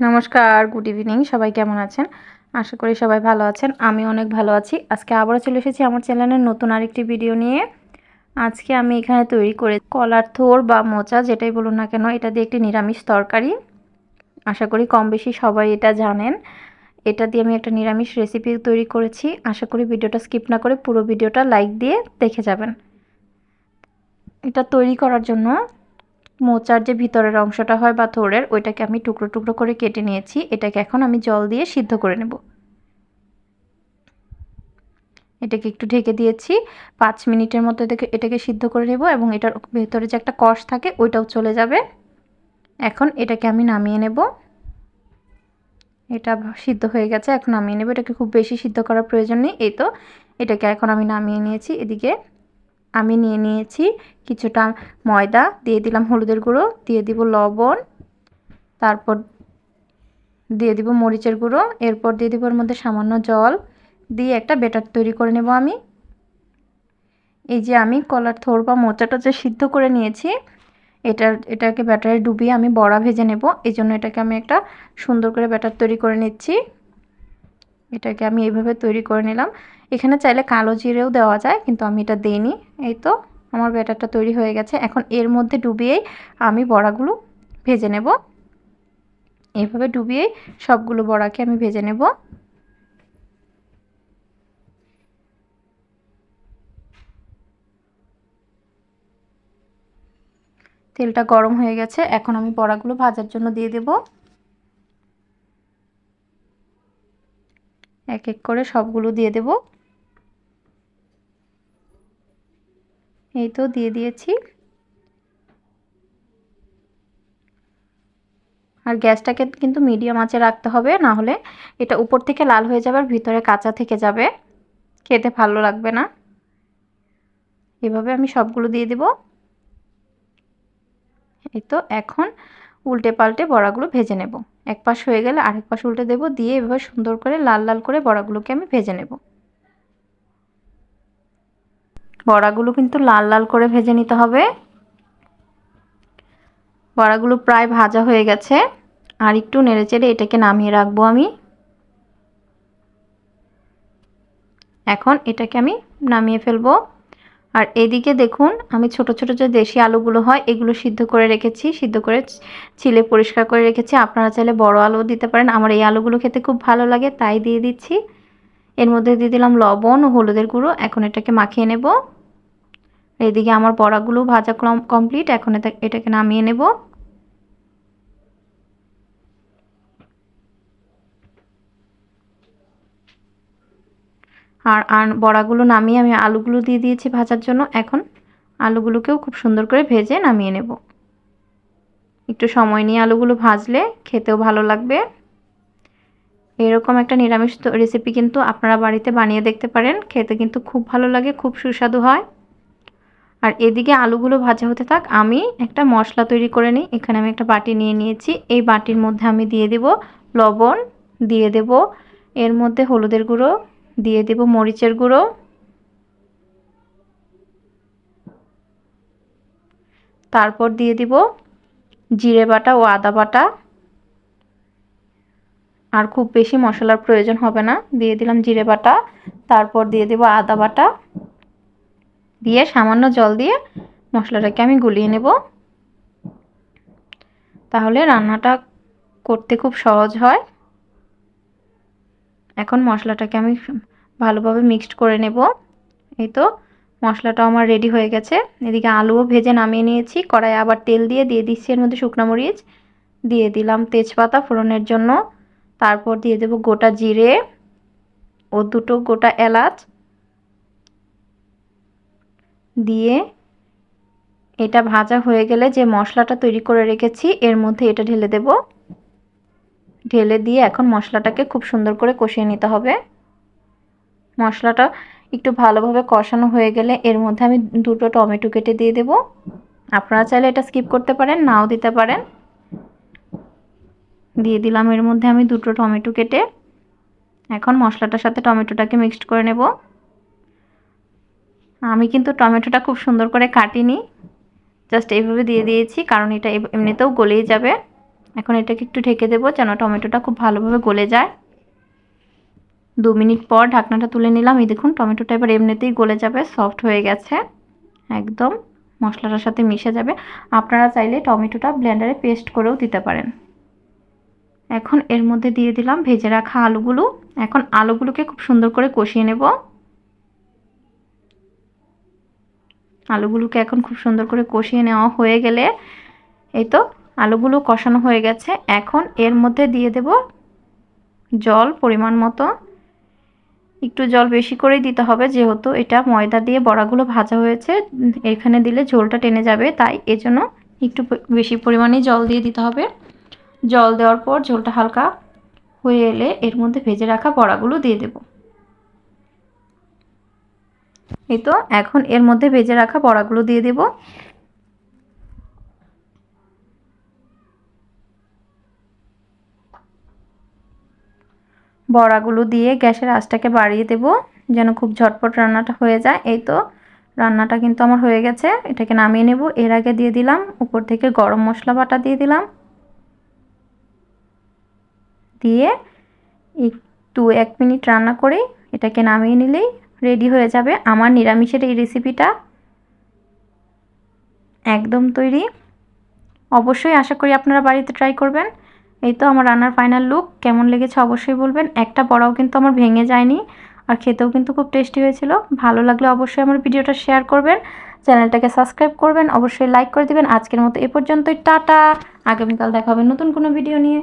নমস্কার good evening সবাই কেমন আছেন? আশা করি সবাই ভালো আছেন, আমি অনেক ভালো আছি। আজকে আবারও চলে এসেছি আমার চ্যানেলের নতুন আরেকটি ভিডিও নিয়ে। আজকে আমি এখানে তৈরি করে কলার থোর বা মোচা, যেটাই বলুন না কেন, এটা দিয়ে একটি নিরামিষ তরকারি। আশা করি কম বেশি সবাই এটা জানেন। এটা দিয়ে আমি একটা নিরামিষ রেসিপি তৈরি করেছি। আশা করি ভিডিওটা স্কিপ না করে পুরো ভিডিওটা লাইক দিয়ে দেখে যাবেন। এটা তৈরি করার জন্য মোচার যে ভিতরের অংশটা হয় বা থোড়ের, ওইটাকে আমি টুকরো টুকরো করে কেটে নিয়েছি। এটাকে এখন আমি জল দিয়ে সিদ্ধ করে নেব। এটাকে একটু ঢেকে দিয়েছি। পাঁচ মিনিটের মতো এটাকে এটাকে সিদ্ধ করে নেব এবং এটার ভেতরে যে একটা কষ থাকে, ওইটাও চলে যাবে। এখন এটাকে আমি নামিয়ে নেব। এটা সিদ্ধ হয়ে গেছে, এখন নামিয়ে নেব। এটাকে খুব বেশি সিদ্ধ করার প্রয়োজন নেই। এই তো, এটাকে এখন আমি নামিয়ে নিয়েছি এদিকে। আমি নিয়ে নিয়েছি কিছুটা ময়দা, দিয়ে দিলাম হলুদের গুঁড়ো, দিয়ে দিব লবণ, তারপর দিয়ে দিব মরিচের গুঁড়ো, এরপর দিয়ে দিব এর মধ্যে সামান্য জল, দিয়ে একটা বেটার তৈরি করে নেব আমি। এই যে আমি কলার থোর বা মোচাটা যে সিদ্ধ করে নিয়েছি এটার এটাকে ব্যাটারে ডুবিয়ে আমি বড়া ভেজে নেব। এই জন্য এটাকে আমি একটা সুন্দর করে ব্যাটার তৈরি করে নিচ্ছি। এটাকে আমি এইভাবে তৈরি করে নিলাম। এখানে চাইলে কালো জিরেও দেওয়া যায়, কিন্তু আমি এটা দিইনি। এই তো, আমার ব্যাটারটা তৈরি হয়ে গেছে। এখন এর মধ্যে ডুবিয়েই আমি বড়াগুলো ভেজে নেব। এইভাবে ডুবিয়েই সবগুলো বড়াকে আমি ভেজে নেব। তেলটা গরম হয়ে গেছে। এখন আমি বড়াগুলো ভাজার জন্য দিয়ে দেব। এক এক করে সবগুলো দিয়ে দেব। এই তো দিয়ে দিয়েছি। আর গ্যাসটাকে কিন্তু মিডিয়াম আঁচে রাখতে হবে, না হলে এটা উপর থেকে লাল হয়ে যাবে আর ভিতরে কাঁচা থেকে যাবে। খেতে ভালো লাগবে না। এভাবে আমি সবগুলো দিয়ে দেব। এই তো এখন উল্টে পাল্টে বড়াগুলো ভেজে নেব। এক পাশ হয়ে গেলে আরেক পাশ উল্টে দেব, দিয়ে এভাবে সুন্দর করে লাল লাল করে বড়াগুলোকে আমি ভেজে নেব। বড়াগুলো কিন্তু লাল লাল করে ভেজে নিতে হবে। বড়াগুলো প্রায় ভাজা হয়ে গেছে। আর একটু নেড়ে চেড়ে এটাকে নামিয়ে রাখব আমি। এখন এটাকে আমি নামিয়ে ফেলব। আর এদিকে দেখুন, আমি ছোট ছোট যে দেশি আলুগুলো হয়, এগুলো সিদ্ধ করে রেখেছি, সিদ্ধ করে ছিলে পরিষ্কার করে রেখেছি। আপনারা চাইলে বড় আলুও দিতে পারেন। আমার এই আলুগুলো খেতে খুব ভালো লাগে, তাই দিয়ে দিচ্ছি। এর মধ্যে দিয়ে দিলাম লবণ ও হলুদের গুঁড়ো। এখন এটাকে মাখিয়ে নেব। এদিকে আমার বড়াগুলো ভাজা কমপ্লিট এখন এটাকে নামিয়ে নেব। আর আর বড়াগুলো নামিয়ে আমি আলুগুলো দিয়ে দিয়েছি ভাজার জন্য। এখন আলুগুলোকেও খুব সুন্দর করে ভেজে নামিয়ে নেব। একটু সময় নিয়ে আলুগুলো ভাজলে খেতেও ভালো লাগবে। এরকম একটা নিরামিষ রেসিপি কিন্তু আপনারা বাড়িতে বানিয়ে দেখতে পারেন। খেতে কিন্তু খুব ভালো লাগে, খুব সুস্বাদু হয়। আর এদিকে আলুগুলো ভাজা হতে থাক, আমি একটা মশলা তৈরি করে নিই। এখানে আমি একটা বাটি নিয়ে নিয়েছি। এই বাটির মধ্যে আমি দিয়ে দেব লবণ, দিয়ে দেব এর মধ্যে হলুদের গুঁড়ো দিয়ে দেব মরিচের গুঁড়ো। তারপর দিয়ে দিব জিরে বাটা ও আদা বাটা। আর খুব বেশি মশলার প্রয়োজন হবে না। দিয়ে দিলাম জিরে বাটা, তারপর দিয়ে দেব আদা বাটা। দিয়ে সামান্য জল দিয়ে মশলাটাকে আমি গুলিয়ে নেব। তাহলে রান্নাটা করতে খুব সহজ হয়। এখন মশলাটাকে আমি ভালোভাবে মিক্সড করে নেব। এই তো, মশলাটাও আমার রেডি হয়ে গেছে। এদিকে আলুও ভেজে নামিয়ে নিয়েছি। কড়াই আবার তেল দিয়ে দিয়ে দিচ্ছি এর মধ্যে শুকনো মরিচ। দিয়ে দিলাম তেজপাতা ফোড়নের জন্য। তারপর দিয়ে দেব গোটা জিরে ও দুটো গোটা এলাচ। দিয়ে এটা ভাজা হয়ে গেলে যে মশলাটা তৈরি করে রেখেছি, এর মধ্যে এটা ঢেলে দেব। ঢেলে দিয়ে এখন মশলাটাকে খুব সুন্দর করে কষিয়ে নিতে হবে। মশলাটা একটু ভালোভাবে কষানো হয়ে গেলে এর মধ্যে আমি দুটো টমেটো কেটে দিয়ে দেব। আপনারা চাইলে এটা স্কিপ করতে পারেন, নাও দিতে পারেন। দিয়ে দিলাম এর মধ্যে আমি দুটো টমেটো কেটে। এখন মশলাটার সাথে টমেটোটাকে মিক্সড করে নেব। আমি কিন্তু টমেটোটা খুব সুন্দর করে কাটিনি। জাস্ট এইভাবে দিয়ে দিয়েছি, কারণ এটা এমনিতেও গলেই যাবে। এখন এটাকে একটু ঢেকে দেবো যেন টমেটোটা খুব ভালোভাবে গলে যায়। দু মিনিট পর ঢাকনাটা তুলে নিলাম। এই দেখুন, টমেটোটা এবার এমনিতেই গলে যাবে সফট হয়ে গেছে। একদম মশলাটার সাথে মিশে যাবে। আপনারা চাইলে টমেটোটা ব্লেন্ডারে পেস্ট করেও দিতে পারেন। এখন এর মধ্যে দিয়ে দিলাম ভেজে রাখা আলুগুলো। এখন আলুগুলোকে খুব সুন্দর করে কষিয়ে নেব। আলুগুলোকে এখন খুব সুন্দর করে কষিয়ে নেওয়া হয়ে গেলে এই তো আলুগুলো কষানো হয়ে গেছে। এখন এর মধ্যে দিয়ে দেব জল পরিমাণ মতো। একটু জল বেশি করেই দিতে হবে, যেহেতু এটা ময়দা দিয়ে বড়াগুলো ভাজা হয়েছে। এখানে দিলে ঝোলটা টেনে যাবে, তাই এজন্য একটু বেশি পরিমাণে জল দিয়ে দিতে হবে। জল দেওয়ার পর ঝোলটা হালকা হয়ে এলে এর মধ্যে ভেজে রাখা বড়াগুলো দিয়ে দেব। এই তো, এখন এর মধ্যে ভেজে রাখা বড়াগুলো দিয়ে দেব। বড়াগুলো দিয়ে গ্যাসের আঁচটাকে বাড়িয়ে দেব, যেন খুব ঝটপট রান্নাটা হয়ে যায়। এই তো, রান্নাটা কিন্তু আমার হয়ে গেছে। এটাকে নামিয়ে নেব। এর আগে দিয়ে দিলাম উপর থেকে গরম মশলা বাটা দিয়ে দিলাম। দিয়ে একটু এক মিনিট রান্না করে এটাকে নামিয়ে নিলেই রেডি হয়ে যাবে আমার নিরামিষের এই রেসিপিটা। একদম তৈরি। অবশ্যই আশা করি আপনারা বাড়িতে ট্রাই করবেন। এই তো আমার রান্নার ফাইনাল লুক কেমন লেগেছে অবশ্যই বলবেন। একটা পড়াও কিন্তু আমার ভেঙে যায়নি, আর খেতেও কিন্তু খুব টেস্টি হয়েছিল। ভালো লাগলে অবশ্যই আমার ভিডিওটা শেয়ার করবেন চ্যানেলটাকে সাবস্ক্রাইব করবেন, অবশ্যই লাইক করে দেবেন। আজকের মতো এ পর্যন্তই, টাটা! আগামীকাল দেখা হবে নতুন কোনো ভিডিও নিয়ে।